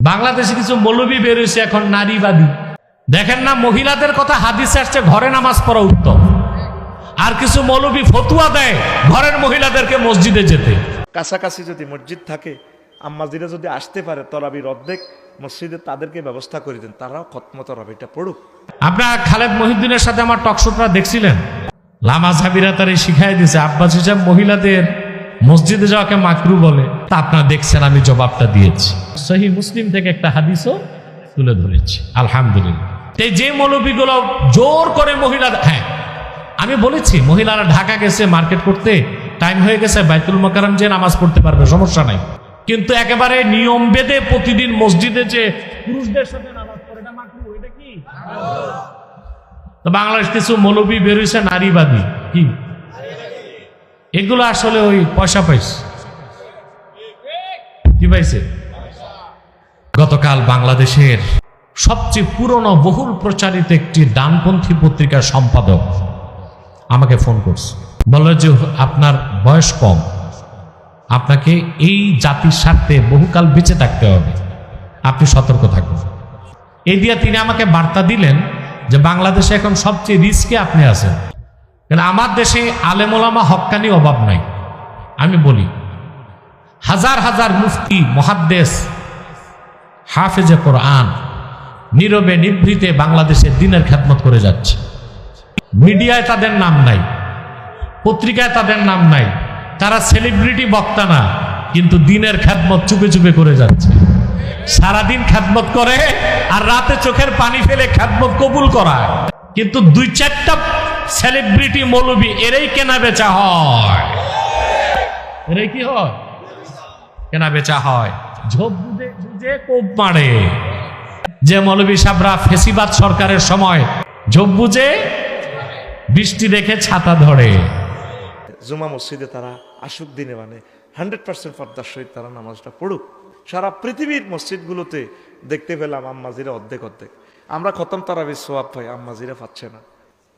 বাংলাদেশে কিছু মৌলবী বেরোয়েছে এখন নারীবাদী। দেখেন না মহিলাদের কথা হাদিসে আসছে ঘরে নামাজ পড়া উত্তম। আর কিছু মৌলবী ফতুয়া দেয় ঘরের মহিলাদেরকে মসজিদে যেতে। কাছাকাছি যদি মসজিদ থাকে আম্মাজিরা যদি আসতে পারে তরাবির অর্ধেক মসজিদে তাদেরকে ব্যবস্থা করে দেন তারাও খতম তরাবিটা পড়ুক। আপনার খালেদ মহিউদ্দিনের সাথে আমার টকশোটা দেখছিলেন? লামা সাবিরা তারে শিখাই দিয়েছে আব্বাস হিসাব মহিলাদের মসজিদে যাওয়াকে মাকরু বলে, তা আপনারা দেখছেন, আমি জবাবটা দিয়েছি। সহি মুসলিম থেকে একটা হাদিসও তুলে ধরেছি, আলহামদুলিল্লাহ। এই যে মৌলবীগুলো জোর করে মহিলা হ্যাঁ আমি বলেছি, মহিলারা ঢাকা গেছে মার্কেট করতে, টাইম হয়ে গেছে, বাইতুল মোকারম যে নামাজ পড়তে পারবে, সমস্যা নাই। কিন্তু একেবারে নিয়ম বেদে প্রতিদিন মসজিদে যে পুরুষদের সাথে নামাজ পড়ে, এটা মাকরু, এটা কি? বাংলাদেশ কিছু মৌলবী বেরোইছে নারীবাদী। কি? এগুলো আসলে ওই পয়সা পাইছে। কি পাইছে? গতকাল বাংলাদেশের সবচেয়ে পুরনো বহুল প্রচারিত একটি ডানপন্থী পত্রিকার সম্পাদক আমাকে ফোন করছে। বলল যে, আপনার বয়স কম। আপনাকে এই জাতির স্বার্থে বহুকাল বেঁচে থাকতে হবে। আপনি সতর্ক থাকুন। এ দিয়ে তিনি আমাকে বার্তা দিলেন যে, বাংলাদেশে এখন সবচেয়ে রিস্কে আপনি আছেন। কারণ আমার দেশে আলেমোলামা হক্কানি অভাব নাই। আমি বলি, হাজার হাজার মুফতি, মহাদ্দেশ, হাফেজে কোরআন, নীরবে নিভৃতে বাংলাদেশের দিনের খ্যাতমত করে যাচ্ছে। মিডিয়ায় তাদের নাম নাই, পত্রিকায় তাদের নাম নাই। তারা সেলিব্রিটি বক্তা না, কিন্তু দিনের খ্যাতমত চুপে চুপে করে যাচ্ছে। সারাদিন খ্যাতমত করে আর রাতে চোখের পানি ফেলে খ্যাতমত কবুল করায়। কিন্তু দুই চারটা সেলিব্রিটি মৌলবী, এরাই কেনা বেচা হয়। এরাই কি হয়? কেনা বেচা হয়। ঝোপ বুঝে বুঝে কোপ মারে। যে মৌলবী সাবরা ফেসিবাদ সরকারের সময়, ঝোপ বুঝে বৃষ্টি দেখে ছাতা ধরে। জুমা মসজিদে তারা আসুক দিনে মানে হান্ড্রেড পার্সেন্ট পর্দার সহিত তারা নামাজটা পড়ুক। সারা পৃথিবীর মসজিদগুলোতে দেখতে পেলাম আম্মাজিরা অর্ধেক অর্ধেক। আমরা খতম তারাবি সোয়াব পাই আম্মাজিরা পাচ্ছে না।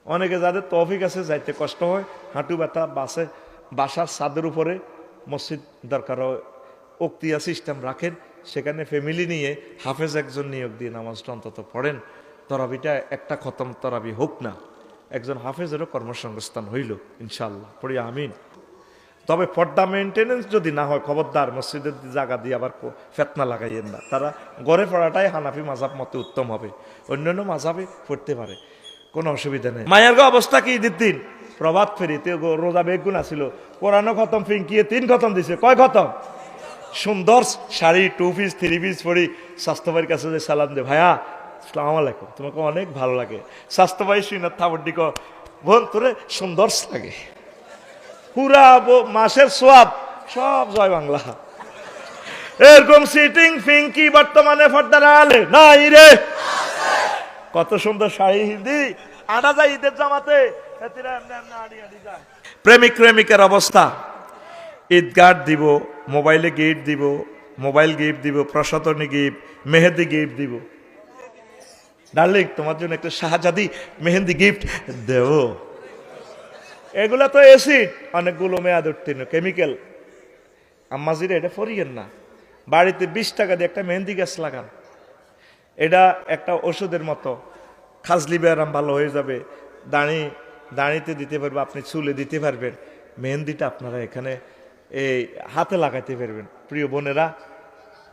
অনেকে যাদের তফিক আছে, যাইতে কষ্ট হয়, হাঁটু ব্যথা, বাসে, বাসার ছাদের উপরে মসজিদ দরকার হয়, উক্তিয়া সিস্টেম রাখেন, সেখানে ফ্যামিলি নিয়ে হাফেজ একজন নিয়োগ দিয়ে নামাজটা অন্তত পড়েন। তরাবিটা একটা খতম তরাবি হোক না, একজন হাফেজেরও কর্মসংস্থান হইল ইনশাল্লাহ পড়ি আমিন। তবে পর্দা মেনটেনেন্স যদি না হয়, খবরদার, মসজিদের জায়গা দিয়ে আবার ফেতনা লাগাইয়েন না। তারা গড়ে পড়াটাই হানাফি মাঝাব মতে উত্তম হবে, অন্যান্য মাঝাবে পড়তে পারে। কোনো অসুবিধা নেই। মায়ের গো অবস্থা কি দিন প্রভাত ফেরিতে গো- রোজা বেগুন আসিল কোরআনও খতম ফিঙ্কিয়ে তিন খতম দিছে। কয় খতম? সুন্দর sari two piece three piece পরি। স্বাস্থ্যবাড়ির কাছে যে সালাম দে। ভাইয়া সালাম আলাইকুম। তোমাকে অনেক ভালো লাগে। স্বাস্থ্যবাহী শ্রীনাথ থাবড্ডি ক তোরে সুন্দর লাগে। পুরা মাসের সোয়াব, সব জয় বাংলা। এরকম সিটিং ফিঙ্কি বর্তমানে ফর্দার আলে নাই রে। কত সুন্দর শাড়ি হিন্দি। আনা যায় ঈদের জামাতে। প্রেমিক, প্রেমিকের অবস্থা। ঈদগার্ড দিব, মোবাইলে গিফট দিব, মোবাইল গিফট দিব প্রসাদনী গিফট মেহেদি গিফট দিব। ডার্লিং, তোমার জন্য একটা শাহজাদি মেহেন্দি গিফট দেও এগুলা তো অ্যাসিড অনেকগুলো মেয়াদ উত্তীর্ণ কেমিক্যাল আম্মাজিরা এটা ফরিয়েন না। বাড়িতে বিশ টাকা দিয়ে একটা মেহেন্দি গাছ লাগান। এটা একটা ওষুধের মতো। খাজলি ব্যায়াম ভালো হয়ে যাবে। দাঁড়ি, দাঁড়িতে দিতে পারবে, আপনি চুলে দিতে পারবেন। মেহেন্দিটা আপনারা এখানে এই হাতে লাগাইতে পারবেন। প্রিয় বোনেরা,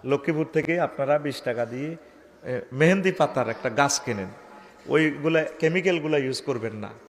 লক্ষ্মীপুর থেকে আপনারা বিশ টাকা দিয়ে মেহেন্দি পাতার একটা গাছ কেনেন। ওইগুলো কেমিক্যালগুলো ইউজ করবেন না।